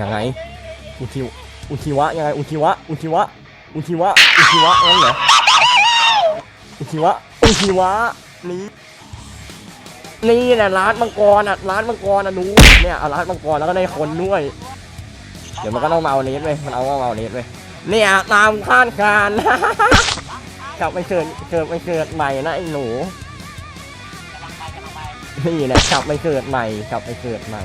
ยังไง อุชิวอุชิวะยังไง อุชิวะ อุชิวะ อุชิวะ อุชิวะงั้นเหรอ อุชิวะ อุชิวะ นี่ นี่แหละร้านมังกรอะร้านมังกรอะหนูเนี่ยเอาร้านมังกรแล้วก็ได้คนด้วย เดี๋ยวมันก็ต้องมาเอาเนสเว้ยมันเอาว่ามาเอาเนสเว้ยเนี่ยตามคาดการกลับไปเกิดเกิดไปเกิดใหม่นะไอ้หนูไปกำลังไปนี่แหละกลับไปเกิดใหม่กลับไปเกิดใหม่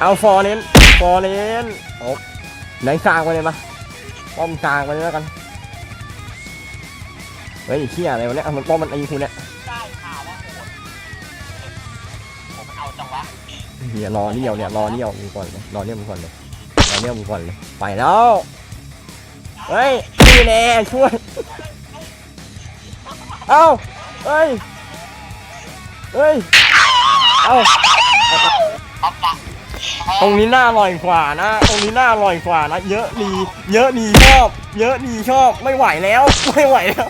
เอาฟอร์เรนฟอร์เรนโอ้ไหนกลางไปเลยมาป้อมกลางไปเลยแล้วกันเฮ้ยเขี้ยอะไรวะเนี่ยมันป้อมมันตีคุณเนี่ยได้ข่าวว่าโหดผมเอาจังวะเฮียรอเดี่ยวเนี่ยรอเดี่ยวมึงก่อนเลยรอเดี่ยวมึงก่อนเลยรอเดี่ยวมึงก่อนเลยไปแล้วเฮ้ยนี่แน่ช่วยเอ้าเฮ้ยเฮ้ยเอ้า ตรงนี้น่าอร่อยกว่านะ ตรงนี้น่าอร่อยกว่านะ เยอะดี เยอะดีชอบ เยอะดีชอบ ไม่ไหวแล้ว ไม่ไหวแล้ว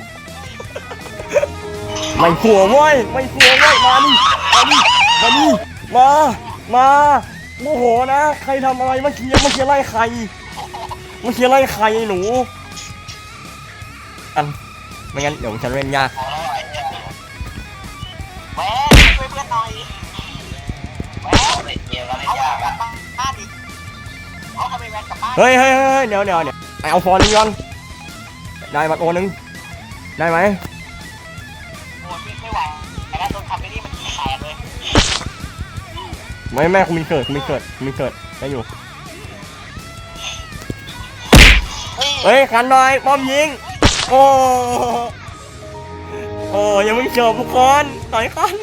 ไม่กลัวเว้ย ไม่กลัวเว้ย มาดิ มาดิ มาดิ มา มาโมโหนะ ใครทำอะไรเมื่อกี้เมื่อกี้ไล่ใครเมื่อกี้ไล่ใครไอ้หนู อัน ไม่งั้นเดี๋ยวฉันเล่นยากแหวนช่วยเพื่อนหน่อย แหวนเกี่ยวอะไรยากอะบ้านดิเอาทำไมแหวนกลับบ้านเฮ้ยเฮ้ยเฮ้ยเดี๋ยวเดี๋ยวเดี๋ยวไปเอาฟอนนี่ก่อนได้มาตัวหนึงได้ไหมโหดไม่ไหวแต่ละโดนทำไปนี่มันแตกเลยไม่แม่คุณมีเกิดคุณมีเกิดคุณมีเกิดได้อยู่เฮ้ยเฮ้ยขันหน่อยป้อมยิงโอ้โอ้ยังไม่จบทุกคนต่อยขัน